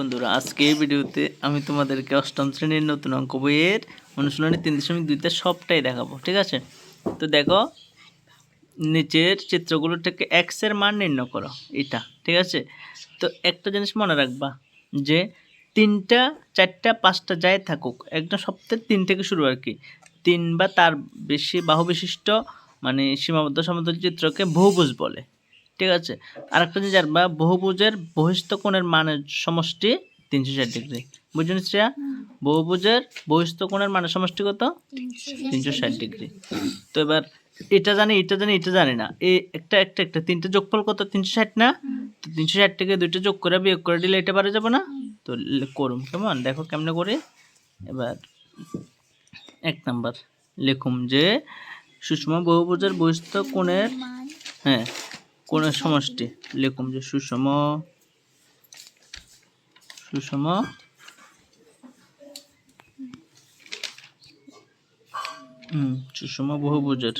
বন্ধুরা, আজকে এই ভিডিওতে আমি তোমাদেরকে অষ্টম শ্রেণির নতুন অঙ্ক বইয়ের অনুশীলনী তিন দশমিক দুইতে সবটাই দেখাবো, ঠিক আছে? তো দেখো, নিচের চিত্রগুলো থেকে এক্সের মান নির্ণয় করো, এটা, ঠিক আছে? তো একটা জিনিস মনে রাখবা, যে তিনটা, চারটা, পাঁচটা যাই থাকুক, একদম সপ্তাহে তিন থেকে শুরু আর কি। তিন বা তার বেশি বাহু বিশিষ্ট মানে সীমাবদ্ধ সমতল চিত্রকে বহুভুজ বলে। ঠিক আছে? আরেকটা জিনিস জানবা, বহুভুজের বহিস্থ কোণের মানের সমষ্টি তিনশো ষাট ডিগ্রি। বুঝুন শ্রেয়া বহুভুজের বহিস্থ কোণের মানের সমষ্টি কত? তিনশো ষাট ডিগ্রি। তো এবার এটা জানি এটা জানি এটা জানি না। এই একটা একটা একটা, তিনটে যোগফল কত? তিনশো ষাট না? তো তিনশো ষাট থেকে দুইটা যোগ করে বিয়োগ করে দিলে এটা পারে যাবে না? তো করুম কেমন? দেখো কেমনে করে? এবার এক নাম্বার লিখুম যে, সুষম বহুভুজের বহিস্থ কোণের হ্যাঁ কোণের সমষ্টি? লিখুম যে সুষম সুষম সুষম বহুভুজের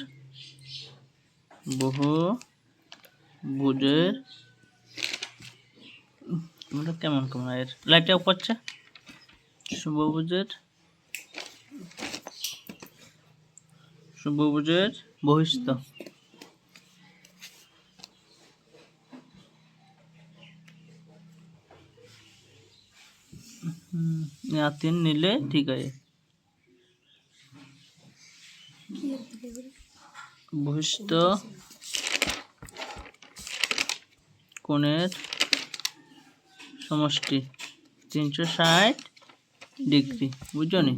বহুভুজের তোমরা কেমন কেমন এর লাইটটা করছে? বহুভুজের বহুভুজের বহিস্থ। হুম, या तीन নিলে ঠিক আছে বহিষ্ঠ কোণের সমষ্টি তিনশো ষাট ডিগ্রি বুঝছো নি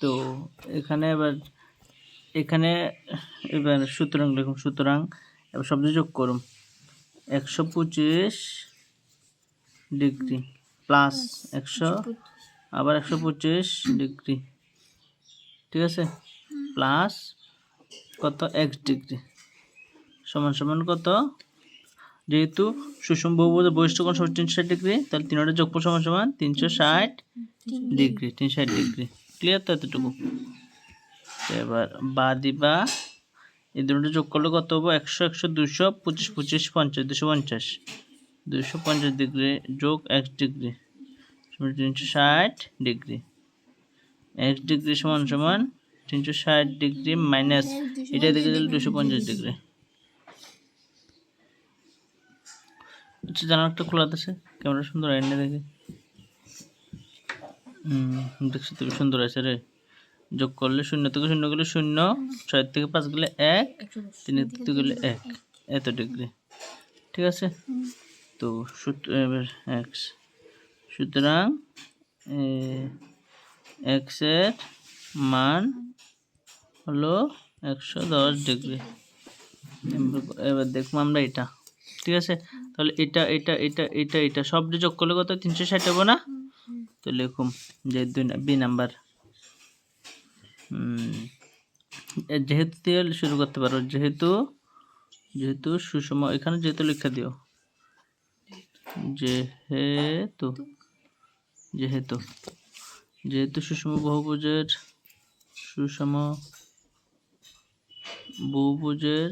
তো এখানে এবার এখানে এবার সুতরাং লিখুন সুতরাং এবার শব্দ যোগ করুন একশো পঁচিশ ডিগ্রি প্লাস একশো আবার একশো পঁচিশ ডিগ্রি। ঠিক আছে? প্লাস কত? X degree. সমান সমান কত? যেহেতু সুষম বহুপদ বৈশিষ্ট্য কোণ সমান তিনশো ষাট ডিগ্রি তাহলে তিনটা যোগফল সমান সমান তিনশো ষাট ডিগ্রি। তিনশো ষাট ডিগ্রি। ক্লিয়ার তো এতটুকু? এবার বা দিবা। এই দুটো যোগ করলে কত হব? একশো একশো দুশো পঁচিশ পঁচিশ পঞ্চাশ দুশো পঞ্চাশ। দুশো পঞ্চাশ ডিগ্রি যোগ এক্স ডিগ্রি তিনশো ষাট ডিগ্রি। এক্স ডিগ্রি সমান সমান তিনশো ষাট ডিগ্রি মাইনাস এটা দেখে দিলে দুশো পঞ্চাশ ডিগ্রি। আচ্ছা জানালাটা খোলা আছে, ক্যামেরা সুন্দর এনে দেখে? হুম, দেখছি তুমি সুন্দর আছে রে। যোগ করলে শূন্য থেকে শূন্য গেলে শূন্য, ছয় থেকে পাঁচ গেলে এক তিনের থেকে গেলে এক, এত ডিগ্রি। ঠিক আছে? তো এক্স সুতরাং এক্সের মান হলো একশো দশ ডিগ্রি। এবার দেখব আমরা এটা, ঠিক আছে? তাহলে এটা এটা এটা এটা এটা সব যোগ করলে কত? তিনশো ষাট হব না? তো লিখুম যে দুই বি নাম্বার। যেহেতু দিয়ে শুরু করতে পারো, যেহেতু যেহেতু সুষম, এখানে যেহেতু লিখে দিও। যেহেতু যেহেতু যেহেতু সুষম বহুভুজের সুষম বহুভুজের,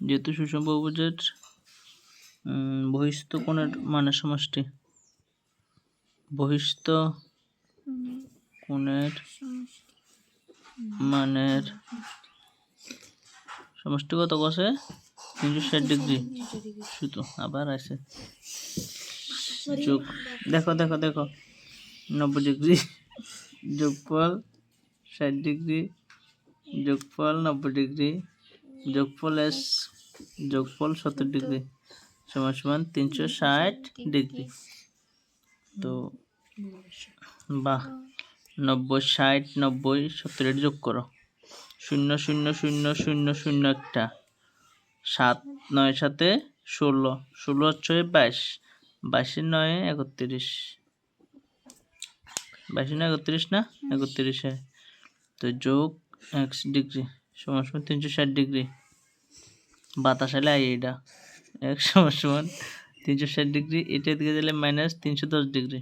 যেহেতু সুষম বহুভুজের বহিস্থ কোণের মানের সমষ্টি, বহিস্থ কোণের মানের সমষ্টি কত কষে তিনশো ষাট ডিগ্রি শুধু আবার আছে যোগ দেখো দেখো দেখো নব্বই ডিগ্রি যোগফল ষাট ডিগ্রি যোগফল নব্বই ডিগ্রি যোগফল এস যোগফল সত্তর ডিগ্রি সমান সমান তিনশো ষাট ডিগ্রি তো বাহ নব্বই ষাট নব্বই সত্তর এটা যোগ করো শূন্য শূন্য শূন্য শূন্য শূন্য একটা সাত, নয় সাথে ষোলো ষোলো ছয় বাইশ বাইশের নয় একত্রিশ। বাইশের নয় একত্রিশ না? একত্রিশে। তো যোগ একশো ডিগ্রি সমান সমান তিনশো ষাট ডিগ্রি। বাতাস এলে আই এটা এক সমান সমান তিনশো ষাট ডিগ্রি। এটা দিকে দিলে মাইনাস তিনশো দশ ডিগ্রি।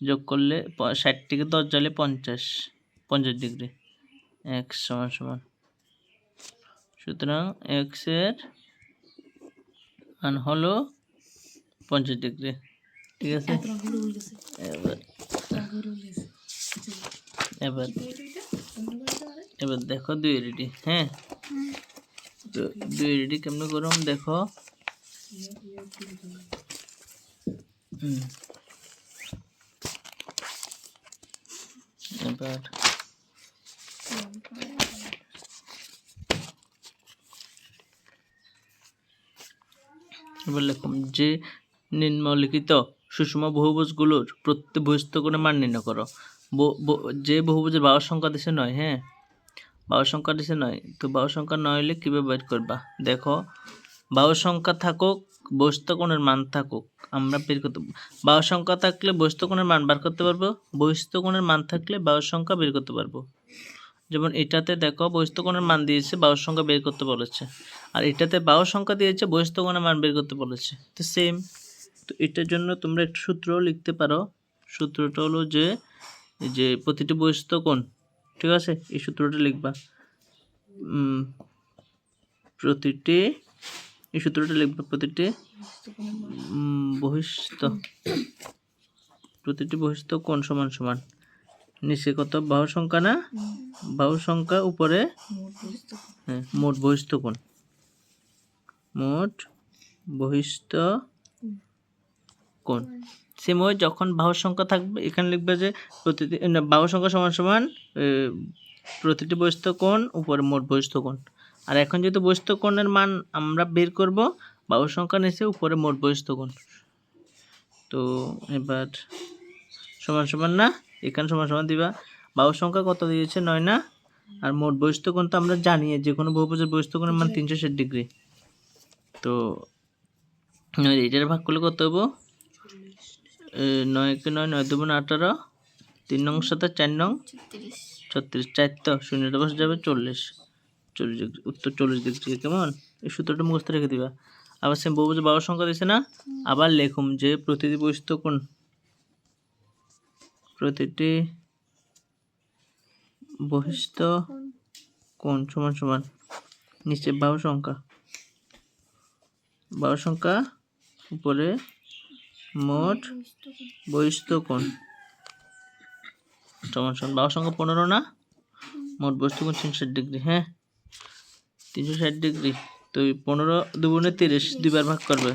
যোগ করলে ষাট থেকে দশ জ্বলে পঞ্চাশ পঞ্চাশ ডিগ্রি। এক্স সমান সমান। সুতরাং এক্সের মান হলো পঞ্চাশ ডিগ্রি। ঠিক আছে? এবার এবার এবার দেখো দুই রেডি হ্যাঁ? তো দুই রেডি কেমন করুন দেখো। হুম। এবার এবার লিখুন যে নিম্নলিখিত সুষম বহুভুজগুলোর প্রত্যেক বহিস্থ করে মান নির্ণয় করো। যে বহুভুজের বাহু সংখ্যা দিছে নয় হ্যাঁ? বাহু সংখ্যা দিছে নয়, তো বাহু সংখ্যা নয় হলে কীভাবে বের করবা? দেখো, বাহু সংখ্যা থাকুক বহিস্থ কোণের মান থাকুক, আমরা বের করতে বাহু সংখ্যা থাকলে বহিস্থ কোণের মান বার করতে পারব বহিস্থকোণের মান থাকলে বাহু সংখ্যা বের করতে পারব। যেমন এটাতে দেখো বহিস্থকোণের মান দিয়েছে বাহু সংখ্যা বের করতে বলেছে। আর এটাতে বাহু সংখ্যা দিয়েছে বহিস্থকোণের মান বের করতে বলেছে। তো সেম তো এটার জন্য তোমরা একটা সূত্র লিখতে পারো। সূত্রটা হলো যে যে প্রতিটি বহিস্থ কোণ, ঠিক আছে? এই সূত্রটা লিখবা। প্রতিটি, এই সূত্রটা লিখবা, প্রতিটি বহিস্থ প্রতিটি বহিস্থ কোণ সমান সমান। নিচে কত বাহু সংখ্যা না? বাহু সংখ্যা উপরে? হ্যাঁ মোট বহিস্থ কোণ। মোট বহিস্থ কোণ। সেম ওই যখন বাহু সংখ্যা থাকবে এখানে লিখবে যে প্রতিটি বাহু সংখ্যা সমান সমান প্রতিটি বহিস্থ কোণ উপরে মোট বহিস্থ কোণ। আর এখন যেহেতু বহিস্থ কোণের মান আমরা বের করব বাহু সংখ্যা নিচে উপরে মোট বহিস্থ কোণ। তো এবার সমান সমান না? এখানে সমান সমান দিবা। বাহু সংখ্যা কত দিয়েছে? নয় না? আর মোট বহিস্থ কোণ তো আমরা জানি যে কোনো বহুভুজের বহিস্থ কোণের মান তিনশো ষাট ডিগ্রি। তো এটার ভাগ করলে কত হব? নয় নয় নয় দুগুণ আঠারো। তিন নং সাথে চার নং? ছত্রিশ। চার তো শূন্যটা বসে যাবে চল্লিশ। চল্লিশ ডিগ্রি উত্তর চল্লিশ ডিগ্রি কেমন? এই সূত্রটা মুখস্থ রেখে দিবা। আবার সে বহু বারো সংখ্যা দিছে না? আবার লেখুম যে প্রতিটি বৈশিষ্ট্য কোন প্রতিটি বৈশিষ্ট্য কোন সমান সমান। নিচে বাহু সংখ্যা। বাহু সংখ্যা উপরে মোট বহিস্থ কোণ। সমান সমান। বাহু সংখ্যা পনেরো না? মোট বস্তু কোণ তিনশো ষাট ডিগ্রি। হ্যাঁ? তিনশো ষাট ডিগ্রি। তো ওই পনেরো দুগুণে তিরিশ দুইবার ভাগ করবে।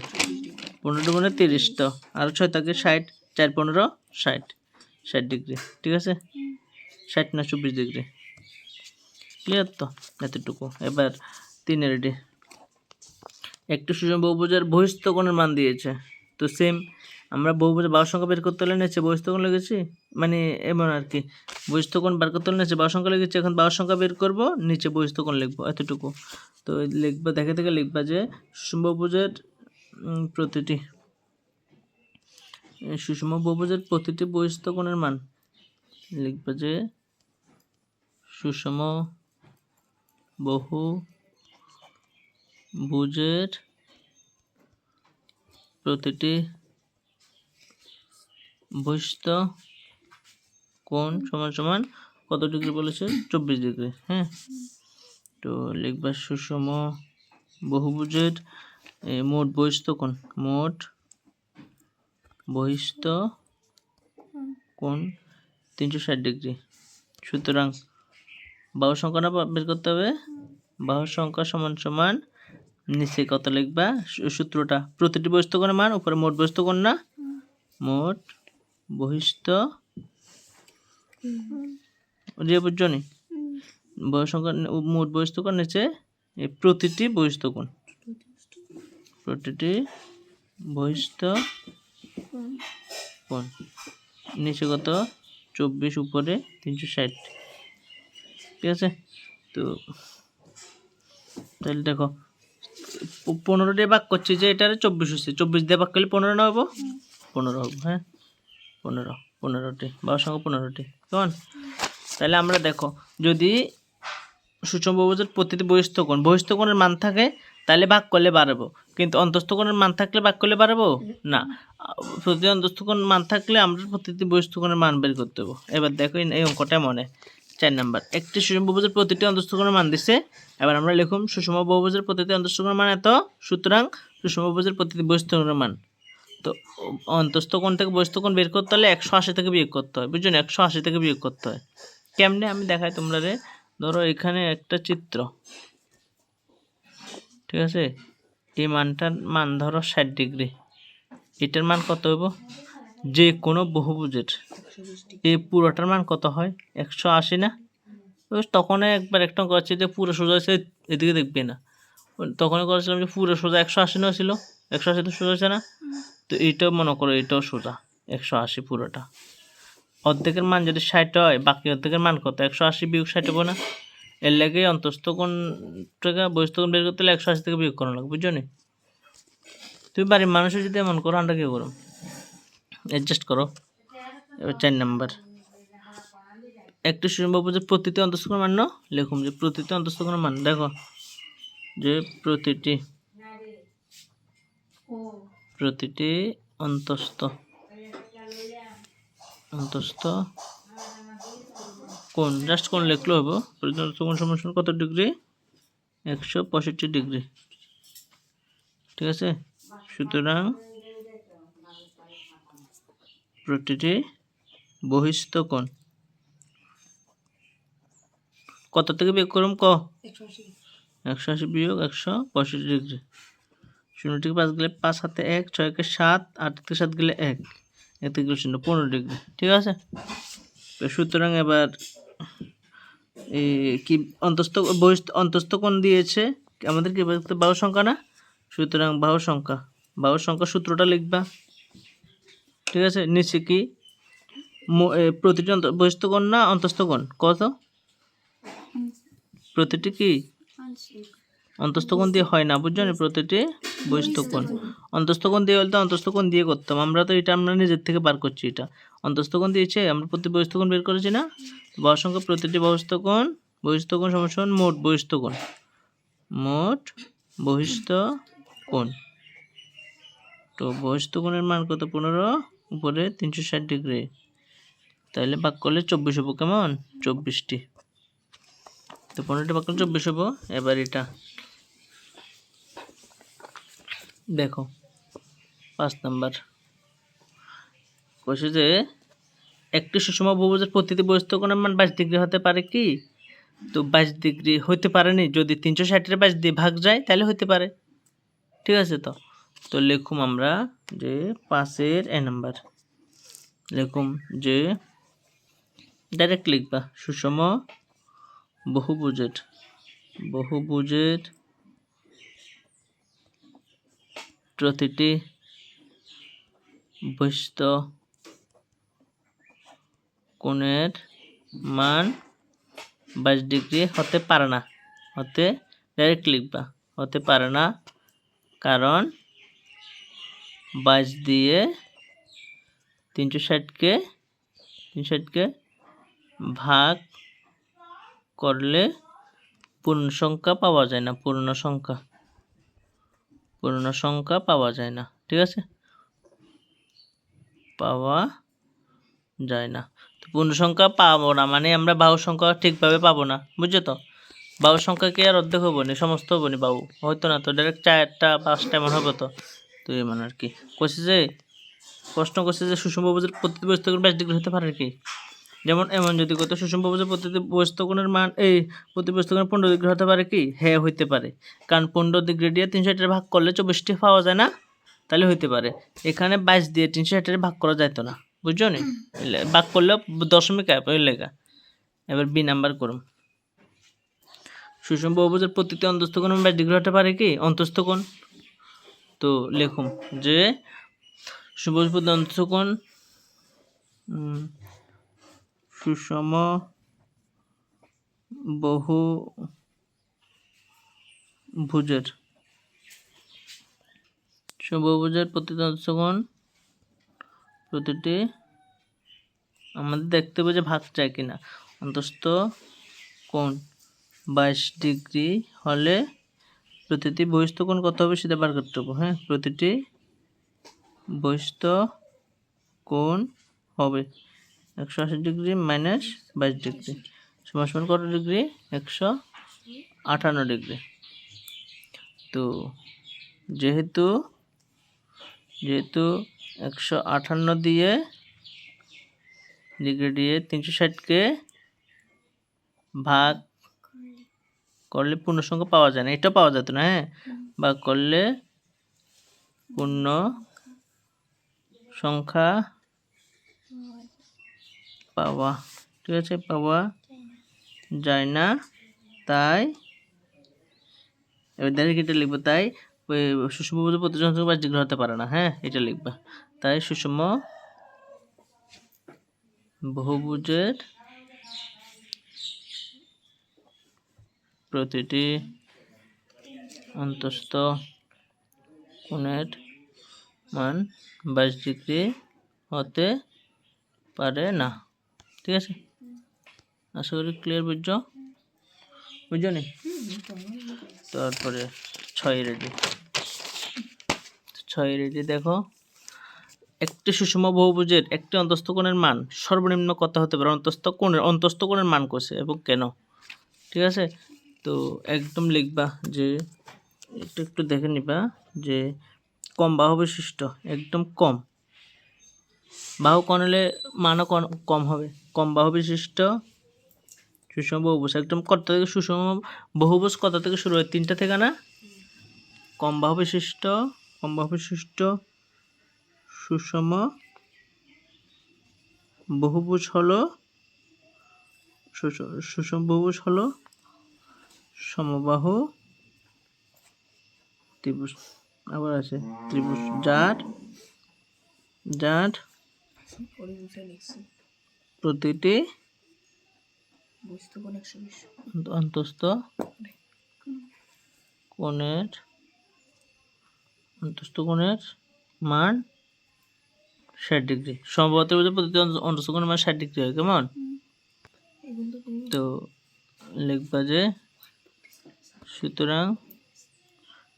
পনেরো দুগুণে তিরিশ তো। আর ছয় থাকে ষাট, চার পনেরো, ষাট। ষাট ডিগ্রি, ঠিক আছে? ষাট না চব্বিশ ডিগ্রি। ক্লিয়ার তো? এতটুকু। এবার তিন রেডি একটু সুষম বহুভুজের বহিস্থ কোণের মান দিয়েছে। তো সেম আমরা বহুভুজের বাহু সংখ্যা বের করতে হলে নিচে বহিস্থ লেগেছি মানে এমন আর কি। বহিস্থ কোণ বার করতে হলে নিচে বাহু সংখ্যা লেগেছে এখন বাহু সংখ্যা বের করব, নিচে বহিস্থ কোণ লিখব, এতটুকু। তো লিখবা, দেখে থেকে লিখবা যে সুষম বহুভুজের প্রতিটি সুষম বহুভুজের প্রতিটি বহিস্থ কোণের মান। লিখবা যে, সুষম বহু ভুজের প্রতিটি বহিস্থ কোণ সমান সমান কত ডিগ্রি বলেছে? চব্বিশ ডিগ্রি হ্যাঁ? তো লিখবা সুষম বহুভুজের মোট বহিস্থ কোণ, মোট বহিস্থ কোণ তিনশো ষাট ডিগ্রি। সুতরাং বাহু সংখ্যাটা বের করতে হবে? বাহু সংখ্যা সমান সমান নিচে কত লিখবা? সূত্রটা। প্রতিটি বহিস্থ কোণের মান উপরে মোট বহিস্থ কোণ না? মোট বহিস্থ যে বুঝছ নি সংখ্যা মোট বহিস্থ কোণ নিচে প্রতিটি বহিস্থ কোণ। প্রতিটি বহিস্থ কোণ নিচে কত? চব্বিশ, উপরে তিনশো ষাট। ঠিক আছে? তো তাহলে দেখো, পনেরো দিয়ে ভাগ করছি যে এটারে চব্বিশ হচ্ছে। চব্বিশ দিয়ে ভাগ করলে পনেরো না হব? পনেরো হব হ্যাঁ? পনেরো, পনেরোটি, বাবার সঙ্গে পনেরোটি। কেমন? তাহলে আমরা দেখো, যদি সূচম বহুভুজের প্রতিটি বহিস্থ কোণ বহিস্থ কোণের মান থাকে, তাহলে ভাগ করলে বাড়াবো কিন্তু অন্তস্থ কোণের মান থাকলে ভাগ করলে পারব না। আহ, প্রতিটি অন্তস্থ মান থাকলে আমরা প্রতিটি বহিস্থকোণের মান বের করতে হবে। এবার দেখো এই- অঙ্কটা মনে। চার নাম্বার। একটি সুষম বহুভুজের প্রতিটি অন্তস্থ কোণের মান দিছে। এবার আমরা লিখুন সুষম বহুভুজের প্রতিটি অন্তস্থ কোণের মান এত? সুতরাং সুষম বহুভুজের প্রতিটি বহিস্থকোণের মান। তো অন্তস্থ কোণ থেকে বহিস্থকোণ বের করতে হলে একশো আশি থেকে বিয়োগ করতে হয়। বুঝছ একশো আশি থেকে বিয়োগ করতে হয়। কেমনে? আমি দেখাই তোমরা রে। ধরো এখানে একটা চিত্র। ঠিক আছে? এই মানটার মান ধরো ষাট ডিগ্রি। এটার মান কত হইব? যে কোনো বহুভুজের। এই পুরোটার মান কত হয়? একশো আশি না? তখন একবার একটা করছি যে পুরো সোজা হয়েছে, এদিকে দেখবে না। তখন করেছিলাম যে পুরো সোজা একশো আশি না ছিল। একশো আশি তো সোজা হয়েছে না? তো এইটাও মনে করো এটাও সোজা, একশো আশি পুরোটা। অর্ধেকের মান যদি ষাট হয়, বাকি অর্ধেকের মান কত? একশো আশি বিয়োগ ষাট হব না? এর লাগে অন্তস্থ কোন টাকা বহিস্থ বের করতে হলে একশো আশি থেকে বিয়োগ করানো লাগবে, বুঝছ নি? তুমি বাড়ির মানুষের যদি এমন করো, আমরা কি করো অ্যাডজাস্ট করো। এবার চার নাম্বার। একটি সম্ভব যে প্রতিটি অন্তস্থ কোণ মান লিখুন যে প্রতিটি অন্তস্থ কোণ মান। দেখো, যে প্রতিটি প্রতিটি অন্তস্থ অন্তস্থ কোণ জাস্ট কোণ লিখলে হব। কোণ সমান কত ডিগ্রি? একশো পঁয়ষট্টি ডিগ্রি। ঠিক আছে? সুতরাং প্রতিটি বহিস্থ কোণ। কত থেকে বিয়োগ করুম? ক? একশো আশি বিয়োগ একশো পঁয়ষট্টি ডিগ্রি। শূন্য থেকে পাঁচ গেলে পাঁচ হাতে এক, ছয়কে সাত, আট থেকে সাত গেলে এক। এক থেকে শূন্য পনেরো ডিগ্রি। ঠিক আছে? সুতরাং এবার কি অন্তস্থ অন্তস্থ কোণ দিয়েছে? আমাদের কি বলতে বাহু সংখ্যা না? সুতরাং বাহু সংখ্যা। বাহু সংখ্যা সূত্রটা লিখবা। ঠিক আছে? নিচে কি? প্রতিটি অন্ত- বহিস্থ কোণ না অন্তস্থ কোণ? কত? প্রতিটি কি? অন্তস্থ কোণ দিয়ে হয় না, বুঝছ? না প্রতিটি বহিস্থ কোণ। অন্তস্থ কোণ দিয়ে বলতে অন্তস্থ কোণ দিয়ে করতাম। আমরা তো এটা আমরা নিজের থেকে বার করছি এটা। অন্তস্থ কোণ দিয়েছে আমরা প্রতি বহিস্থ কোণ বের করেছি না? বাহু সংখ্যা প্রতিটি বহিস্থ কোণ বহিস্থ কোণ সমান মোট বহিস্থকোণ। মোট বহিস্থ কোণ তো বহিস্থ কোণের মান কত? পনেরো, উপরে তিনশো ষাট ডিগ্রি। তাহলে ভাগ করলে চব্বিশ হব কেমন? চব্বিশটি। তো পনেরোটি ভাগ করলে চব্বিশ হব, এবার এটা। দেখো, পাঁচ নাম্বার। কইছে যে, একটি সুষম বহুভুজের প্রতিটি বস্তু কোণের মান বাইশ ডিগ্রি হতে পারে কি? তো বাইশ ডিগ্রি হইতে পারেনি, যদি তিনশো ষাটের বাইশ দিয়ে ভাগ যায়, তাহলে হইতে পারে। ঠিক আছে তো? তো লিখুম আমরা যে পাঁচের এ নাম্বার। লিখুম যে, ডাইরেক্ট লিখবা, সুষম বহুভুজের বহুভুজের প্রতিটি বহিস্থ কোণের মান বাইশ ডিগ্রি হতে পারে না। হতে ডাইরেক্ট লিখবা হতে পারে না। কারণ বাইশ দিয়ে তিনশো ষাটকে তিনশো ষাটকে ভাগ করলে পূর্ণ সংখ্যা পাওয়া যায় না পূর্ণ সংখ্যা পূর্ণ সংখ্যা পাওয়া যায় না, ঠিক আছে? পাওয়া যায় না। পূর্ণ সংখ্যা পাবো না মানে আমরা বাহু সংখ্যা ঠিকভাবে পাবো না, বুঝছ তো? বাহু সংখ্যা কি আর অর্ধেক হব না, সমস্ত হব না বাহু, হয়তো না তো ডাইরেক্ট চারটা, পাঁচটা এমন হবে তো। তো এমন আর কি। কইছে যে, প্রশ্ন করছে যে সুষম বহুভুজের প্রতিটি বস্তু বাইশ ডিগ্রি হতে পারে কি যেমন এমন যদি কত সুষম বহুভুজের প্রতিটি বস্তু কোণের মান, এই প্রতি বস্তু কোণের পনেরো ডিগ্রি হতে পারে কি? হ্যাঁ হইতে পারে। কারণ পনেরো ডিগ্রি দিয়ে তিনশো ষাটের ভাগ করলে চব্বিশটি পাওয়া যায় না, তাহলে হইতে পারে। এখানে বাইশ দিয়ে তিনশো ষাটের ভাগ করা যাইতো না। বুঝছ নি ভাগ করলেও দশমিক লেখা এবার বি নাম্বার করুন। সুষম বহুভুজের প্রতিটি অন্তস্থ কোণ বাইশ ডিগ্রি হতে পারে কি? অন্তস্থ কোণ। তো লিখুন যে সুবজ প্রতি অন্তস্থ কোণ উম, সুষম বহু ভুজের সমভুজের প্রতিটি অন্তঃকোণ প্রতিটি আমাদের দেখতে হবে যে ভাগ চাই কিনা। অন্তস্থ কোণ বাইশ ডিগ্রি হলে প্রতিটি বহিস্থ কোণ কত হবে সেটা বার করতে হবে হ্যাঁ? প্রতিটি বহিস্থ কোণ হবে একশো আশি ডিগ্রি মাইনাস বাইশ ডিগ্রি সমান সমান কত ডিগ্রি? একশো আটান্ন ডিগ্রি। তো যেহেতু যেহেতু একশো আটান্ন দিয়ে ডিগ্রি দিয়ে তিনশো ষাটকে ভাগ করলে পূর্ণ সংখ্যা পাওয়া যায় না। এটা পাওয়া যেত না হ্যাঁ? ভাগ করলে পূর্ণ সংখ্যা পাওয়া, ঠিক আছে? পাওয়া যায় না, তাই এবার দেখে এটা লিখব, তাই সুষম বহুভুজ প্রতিজন সংখ্যা বাহ্যিক হতে পারে না হ্যাঁ? এটা লিখবা। তাই সুষম বহুভুজের প্রতিটি অন্তস্থ কোণের মান বাইশ ডিগ্রি হতে পারে না। ঠিক আছে? আশা করি ক্লিয়ার বুঝছ? বুঝছ নি? তারপরে ছয় রেডি ছয় রেডি দেখো। একটি সুষম বহুভুজের একটি অন্তস্থ কোণের মান সর্বনিম্ন কত হতে পারে? অন্তস্থ কোণের অন্তস্থ কোণের মান করছে এবং কেন? ঠিক আছে? তো একদম লিখবা যে, একটু একটু দেখে নিবা যে কম বাহু বিশিষ্ট, একদম কম। বাহু কম হলে মানও কম হবে। কম বাহু বিশিষ্ট, সুষম বহুভুজ। একদম কত থেকে সুষম বহুভুজ কত থেকে শুরু হয়? তিনটা থেকে না? কম বাহু বিশিষ্ট, কম বাহু বিশিষ্ট সুষম বহুভুজ হলো সুষ- সুষম বহুভুজ হলো সমবাহু ত্রিভুজ। আবার আছে ত্রিভুজ। যার যার প্রতিটি অন্তস্থ কোণের অন্তস্থ কোণের মান ষাট ডিগ্রি। সম্ভবত বলতে প্রতিটি অন্ত- অন্তস্থ কোণের মান ষাট ডিগ্রি হয় কেমন? তো লিখবা যে সুতরাং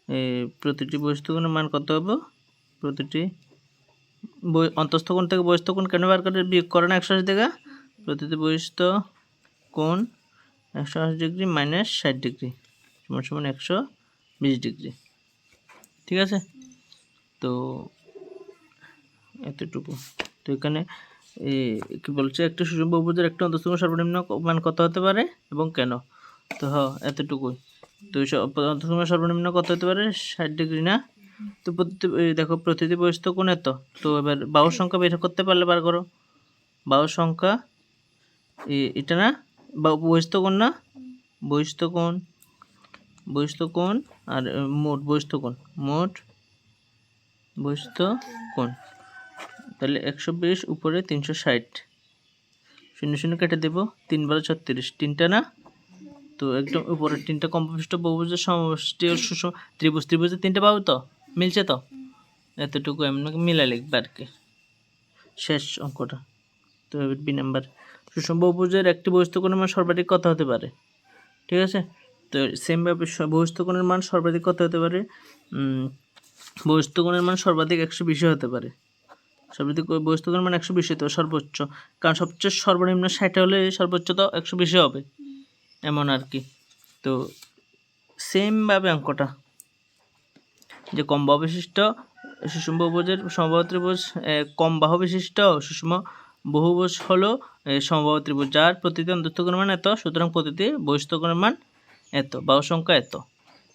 এই প্রতিটি বহিস্থ কোণের মান কত হবে? প্রতিটি বই- অন্তস্থ কোণ থেকে বহিস্থ কোণ কেন বার করে? বিয়োগ করে না একশো আশি থেকে প্রতিটি বহিস্থ কোণ একশো আশি ডিগ্রি মাইনাস ষাট ডিগ্রি সমান সমান একশো বিশ ডিগ্রি। ঠিক আছে? তো এতটুকু। তো এখানে কি বলছে, একটি সুষম বহুভুজের একটি অন্তস্থ সর্বনিম্ন মান কত হতে পারে এবং কেন? তো হ, এতটুকুই। তো অন্তস্থ সর্বনিম্ন কত হতে পারে? ষাট ডিগ্রি না? তো প্রতি দেখো, প্রতিটি বয়স্ত কোন এত। তো এবার বাহু সংখ্যা বের করতে পারলে বার করো। বাহু সংখ্যা এটা না? বা বহিস্থ কোণ না? বহিস্থ কোণ বহিস্থ কোণ আর মোট বহিস্থ কোণ। মোট বহিস্থ কোণ। তাহলে একশো বিশ উপরে তিনশো ষাট। শূন্য শূন্য কেটে দেবো তিন বারো ছত্রিশ। তিনটা না? তো একদম উপরের তিনটা কম্পোজিষ্ট বহুভুজের সমষ্টি ও সুষম ত্রিভুজ ত্রিভুজের তিনটা বাহু তো? মিলছে তো? এতটুকু এমন মিলা লিখবে আর কি। শেষ অঙ্কটা। তো বি নাম্বার। সুষম বহুভুজের একটি বহিস্থ কোণের মান সর্বাধিক কত হতে পারে? ঠিক আছে? তো সেমভাবে বহিস্থ কোণের মান সর্বাধিক কত হতে পারে? উম, বহিস্থ কোণের মান সর্বাধিক একশো বিশে হতে পারে। সর্বাধিক কোণের মান একশো বিশে তো সর্বোচ্চ। কারণ সবচেয়ে সর্বনিম্ন ষাটে হলে সর্বোচ্চ তো একশো বিশে হবে। এমন আর কি। তো সেমভাবে অঙ্কটা। যে কম বাহু বিশিষ্ট, সুষম বহুভুজের সমবাহু ত্রিভুজ কম বাহু বিশিষ্ট, সুষম বহুভুজ হলো সমবাহু ত্রিভুজ। যার প্রতিটি অন্তস্থ মান এত, সুতরাং প্রতিটি কোণের মান এত, বাহু সংখ্যা এত।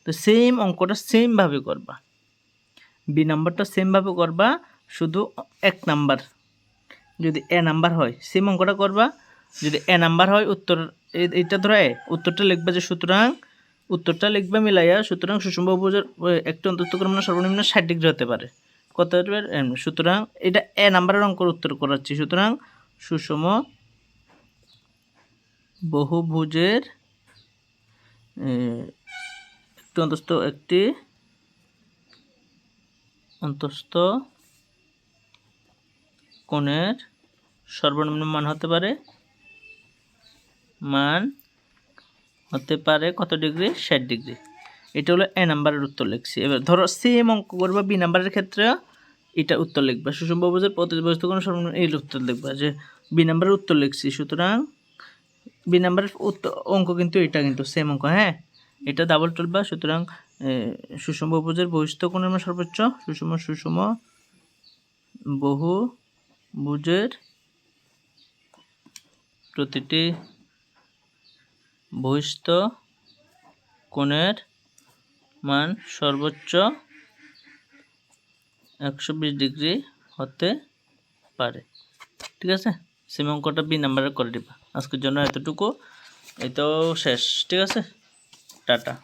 তো সেম অঙ্কটা সেমভাবে করবা। বি নাম্বারটা সেমভাবে করবা শুধু এক নাম্বার। যদি এ নাম্বার হয়, সেম অঙ্কটা করবা। যদি এ নাম্বার হয়, উত্তর এটা ধরো এ, উত্তরটা লিখবা যে সুতরাং, উত্তরটা লিখবা মিলাইয়া সুতরাং সুষম ওই একটি মানে সর্বনিম্ন ষাট ডিগ্রি হতে পারে। কত সুতরাং এটা এ নাম্বারের অঙ্কের উত্তর করাচ্ছি। সুতরাং সুষম বহুভুজের একটি অন্তস্থ একটি অন্তস্থ কোণের সর্বনিম্ন মান হতে পারে, মান হতে পারে কত ডিগ্রি? ষাট ডিগ্রি। এটা হলো এ নাম্বারের উত্তর লিখছি। এবার ধরো সেম অঙ্ক করবা বি নাম্বারের ক্ষেত্রে, এটা উত্তর লিখবা। সুষম বহুভুজের প্রতিবস্তু কোনো সর্বনিম্ন এই উত্তর লিখবা যে বি নাম্বারের উত্তর লিখছি। সুতরাং বি নাম্বারের উত্তর, অঙ্ক কিন্তু এটা কিন্তু সেম অঙ্ক হ্যাঁ? এটা ডাবল তুলবা সুতরাং সুষম বহুভুজের বহিস্থ কোণের সর্বোচ্চ, সুষম সুষম বহু ভুজের প্রতিটি বহিস্থ কোণের মান সর্বোচ্চ একশো বিশ ডিগ্রি হতে পারে। ঠিক আছে? সেম বি নাম্বারে করে দিবা। আজকের জন্য এতটুকু। এটাও শেষ। ঠিক আছে? টাটা।